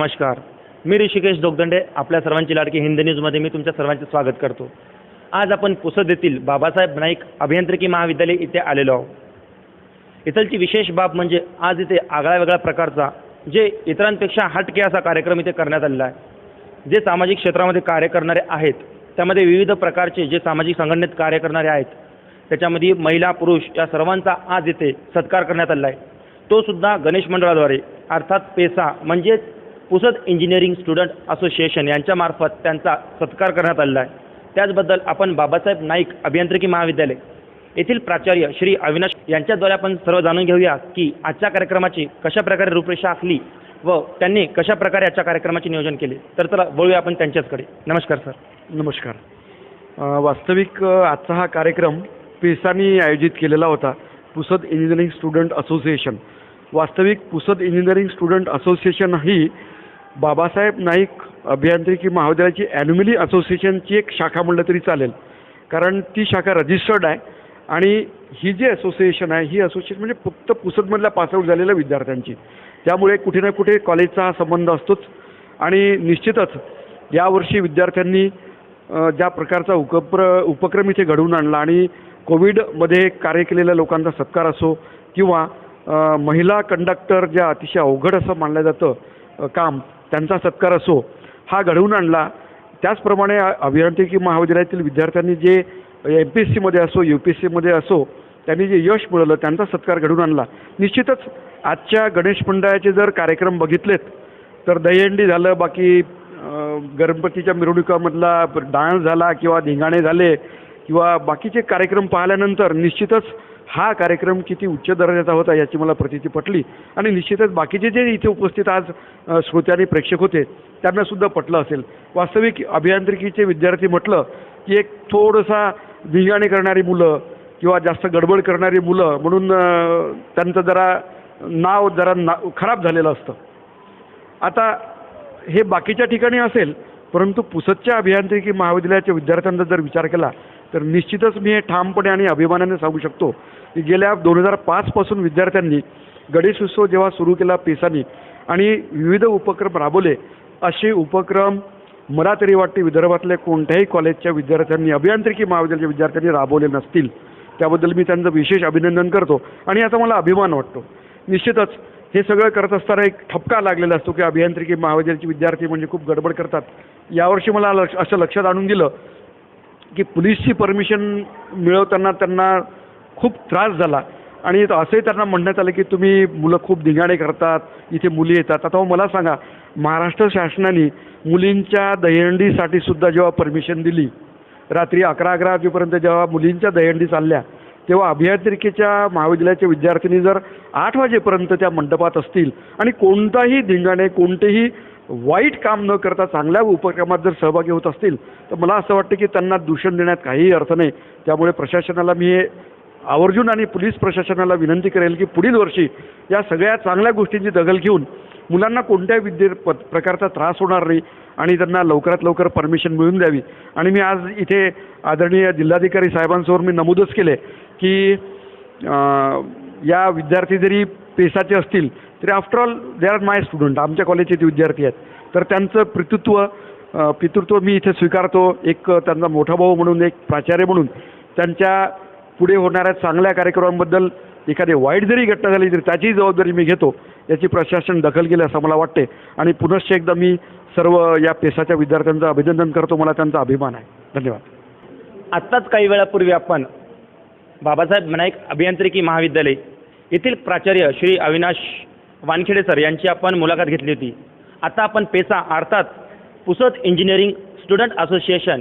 नमस्कार. मी ऋषिकेश दोगदंडे आपल्या सर्वांची लाडकी हिंदी न्यूजमध्ये मी तुमच्या सर्वांचे स्वागत करतो. आज आपण पुसद येथील बाबासाहेब नाईक अभियांत्रिकी महाविद्यालय इथे आलेलो आहोत. इथलची विशेष बाब म्हणजे आज इथे आगळा वेगळा प्रकारचा जे इतरांपेक्षा हटके असा कार्यक्रम इथे करण्यात आलेला आहे. जे सामाजिक क्षेत्रामध्ये कार्य करणारे आहेत त्यामध्ये विविध प्रकारचे जे सामाजिक संघटनेत कार्य करणारे आहेत त्याच्यामध्ये महिला पुरुष या सर्वांचा आज इथे सत्कार करण्यात आलेला आहे. तो सुद्धा गणेश मंडळाद्वारे अर्थात पेसा म्हणजेच पुसद इंजिनिअरिंग स्टुडंट असोसिएशन यांच्यामार्फत त्यांचा सत्कार करण्यात आलेला आहे. त्याचबद्दल आपण बाबासाहेब नाईक अभियांत्रिकी महाविद्यालय येथील प्राचार्य श्री अविनाश यांच्याद्वारे आपण सर्व जाणून घेऊया की आजच्या कार्यक्रमाची कशा प्रकारे रूपरेषा आखली व त्यांनी कशा प्रकारे आजच्या कार्यक्रमाचे नियोजन केले. तर चला वळूया आपण त्यांच्याचकडे. नमस्कार सर. नमस्कार. वास्तविक आजचा हा कार्यक्रम पेसानी आयोजित केलेला होता. पुसद इंजिनिअरिंग स्टुडंट असोसिएशन वास्तविक पुसद इंजिनिअरिंग स्टुडंट असोसिएशन ही बाबासाहेब नाईक अभियांत्रिकी महाविद्यालयाची ॲन्युमिली असोसिएशनची एक शाखा म्हणलं तरी चालेल. कारण ती शाखा रजिस्टर्ड आहे आणि ही जी असोसिएशन आहे ही असोसिएशन म्हणजे फक्त पुसदमधल्या पासआउट झालेल्या विद्यार्थ्यांची. त्यामुळे कुठे ना कुठे कॉलेजचा हा संबंध असतोच. आणि निश्चितच यावर्षी विद्यार्थ्यांनी ज्या प्रकारचा उपक्र उपक्रम इथे घडवून आणला आणि कोविडमध्ये कार्य केलेल्या लोकांचा सत्कार असो किंवा महिला कंडक्टर ज्या अतिशय अवघड असं मानलं जातं काम त्यांचा सत्कार असो हा घडवून आणला. त्याचप्रमाणे अभियांत्रिकी महाविद्यालयातील विद्यार्थ्यांनी जे एम पी एस सीमध्ये असो यू पी एस सीमध्ये असो त्यांनी जे यश मिळवलं त्यांचा सत्कार घडवून आणला. निश्चितच आजच्या गणेश मंडळाचे जर कार्यक्रम बघितलेत तर दहीहंडी झालं बाकी गणपतीच्या मिरवणुकामधला डान्स झाला किंवा धिंगाणे झाले किंवा बाकीचे कार्यक्रम पाहिल्यानंतर निश्चितच हा कार्यक्रम किती उच्च दर्जाचा होता याची मला प्रतिती पटली. आणि निश्चितच बाकीचे जे इथे उपस्थित आज श्रोते आणि प्रेक्षक होते त्यांना सुद्धा पटलं असेल. वास्तविक अभियांत्रिकीचे विद्यार्थी म्हटलं की एक थोडंसा धिंगाणे करणारी मुलं किंवा जास्त गडबड करणारी मुलं म्हणून त्यांचं जरा नाव जरा ना खराब झालेलं असतं. आता हे बाकीच्या ठिकाणी असेल परंतु पुसदच्या अभियांत्रिकी महाविद्यालयाच्या विद्यार्थ्यांचा जर विचार केला तर निश्चितच मी हे ठामपणे आणि अभिमानाने सांगू शकतो की गेल्या दोन हजार पाचपासून विद्यार्थ्यांनी गणेश उत्सव जेव्हा सुरू केला पेसानी आणि विविध उपक्रम राबवले असे उपक्रम मला तरी वाटते विदर्भातल्या कोणत्याही कॉलेजच्या विद्यार्थ्यांनी अभियांत्रिकी महाविद्यालयाच्या विद्यार्थ्यांनी राबवले नसतील. त्याबद्दल मी त्यांचं विशेष अभिनंदन करतो आणि याचा मला अभिमान वाटतो. निश्चितच हे सगळं करत असताना एक ठपका लागलेला असतो की अभियांत्रिकी महाविद्यालयाचे विद्यार्थी म्हणजे खूप गडबड करतात. यावर्षी मला लक्ष असं लक्षात आणून दिलं की पोलीसची परमिशन मिळवताना त्यांना खूप त्रास झाला. आणि असंही त्यांना म्हणण्यात आलं की तुम्ही मुलं खूप धिंगाणे करतात इथे मुली येतात. आता हो, मला सांगा महाराष्ट्र शासनाने मुलींच्या दहीहंडीसाठी सुद्धा जेव्हा परमिशन दिली रात्री अकरा अकरा वाजेपर्यंत जेव्हा मुलींच्या दहीहंडी चालल्या तेव्हा अभियांत्रिकीच्या महाविद्यालयाच्या विद्यार्थिनी जर आठ वाजेपर्यंत त्या मंडपात असतील आणि कोणताही धिंगाणे कोणतेही वाईट काम न करता चांगल्या उपक्रमात जर सहभागी होत असतील तर मला असं वाटतं की त्यांना दूषण देण्यात काहीही अर्थ नाही. त्यामुळे प्रशासनाला मी हे आवर्जून आणि पोलीस प्रशासनाला विनंती करेल की पुढील वर्षी या सगळ्या चांगल्या गोष्टींची दखल घेऊन मुलांना कोणत्याही विद्ये प प्रकारचा त्रास होणार नाही आणि त्यांना लवकरात लवकर परमिशन मिळून द्यावी. आणि मी आज इथे आदरणीय जिल्हाधिकारी साहेबांसमोर मी नमूदच केले की या विद्यार्थी जरी पेसाचे असतील तरी after all they are my student आमच्या कॉलेजचे ते विद्यार्थी आहेत. तर त्यांचं पितृत्व पितृत्व मी इथे स्वीकारतो. एक त्यांचा मोठा भाऊ म्हणून एक प्राचार्य म्हणून त्यांच्या पुढे होणाऱ्या चांगल्या कार्यक्रमांबद्दल एखादी वाईट जरी घटना झाली तरी त्याचीही जबाबदारी मी घेतो. याची प्रशासन दखल केली असं मला वाटते आणि पुनश्च एकदा मी सर्व या पेसाच्या विद्यार्थ्यांचं अभिनंदन करतो. मला त्यांचा अभिमान आहे. धन्यवाद. आत्ताच काही वेळापूर्वी आपण बाबासाहेब नाईक अभियांत्रिकी महाविद्यालय. येथील प्राचार्य श्री अविनाश वानखेडे सर यांची आपण मुलाखत घेतली होती. आता आपण पेसा अर्थात पुसद इंजिनिअरिंग स्टुडंट असोसिएशन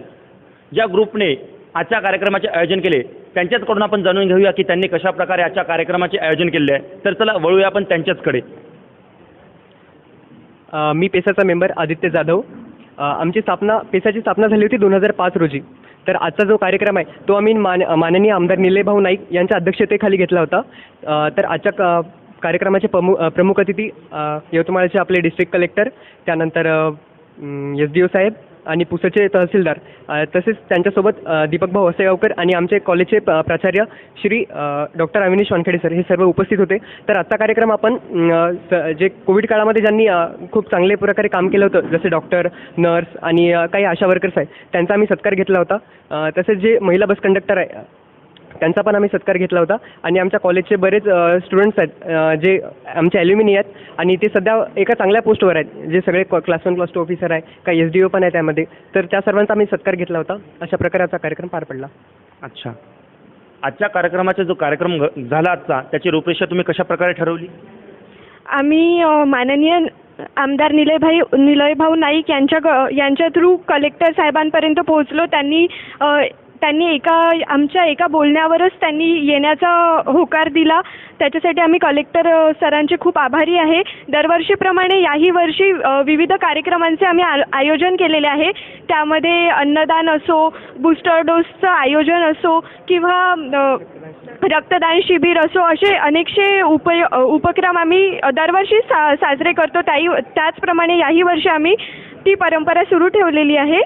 ज्या ग्रुपने आजच्या कार्यक्रमाचे आयोजन केले त्यांच्याचकडून आपण जाणून घेऊया की त्यांनी कशाप्रकारे आजच्या कार्यक्रमाचे आयोजन केले आहे. तर चला वळूया आपण त्यांच्याचकडे. मी पेसाचा मेंबर आदित्य जाधव. आमची स्थापना पेसाची स्थापना झाली होती दोन हजार पाच रोजी. तर आजचा जो कार्यक्रम आहे तो आम्ही मान माननीय आमदार निलयभाऊ नाईक यांच्या अध्यक्षतेखाली घेतला होता. तर आजच्या का कार्यक्रमाचे प्रमु प्रमुख अतिथी यवतमाळचे आपले डिस्ट्रिक्ट कलेक्टर त्यानंतर एस डी ओ साहेब आणि पुसदचे तहसीलदार. तसेच त्यांच्यासोबत दीपक भाऊ वसेगावकर आणि आमचे कॉलेजचे प- प्राचार्य श्री डॉक्टर अविनीश वानखेडे सर हे सर्व उपस्थित होते. तर आजचा कार्यक्रम आपण स- जे कोविड काळामध्ये ज्यांनी खूप चांगले प्रकारे काम केलं होतं जसे डॉक्टर नर्स आणि काही आशा वर्कर्स आहेत त्यांचा आम्ही सत्कार घेतला होता. तसेच जे महिला बस कंडक्टर आहे त्यांचा पण आम्ही सत्कार घेतला होता. आणि आमच्या कॉलेजचे बरेच स्टुडंट्स आहेत जे आमचे ॲल्युमिनी आहेत. आणि ते सध्या एका चांगल्या पोस्टवर आहेत जे सगळे class one class two officer आहे काही एस डी ओ पण आहे त्यामध्ये. तर त्या सर्वांचा आम्ही सत्कार घेतला होता. अशा प्रकाराचा कार्यक्रम पार पडला. अच्छा. आजच्या कार्यक्रमाचा जो कार्यक्रम झाला आजचा त्याची रूपरेषा तुम्ही कशा प्रकारे ठरवली? आम्ही माननीय आमदार निलयभाई निलयभाऊ नाईक यांच्या ग- यांच्या थ्रू कलेक्टर साहेबांपर्यंत पोहोचलो. त्यांनी त्यांनी एका आमच्या एका बोलण्यावरच त्यांनी येण्याचा होकार दिला. त्याच्यासाठी आम्ही कलेक्टर सरांचे खूप आभारी आहे. दरवर्षीप्रमाणे याही वर्षी विविध कार्यक्रमांचे आम्ही आ आयोजन केलेले आहे. त्यामध्ये अन्नदान असो बूस्टर डोसचं आयोजन असो किंवा रक्तदान शिबिर असो असे अनेकशे उप उपक्रम आम्ही दरवर्षी सा साजरे करतो. त्याही त्याचप्रमाणे याही वर्षी आम्ही ती परंपरा सुरू ठेवलेली आहे.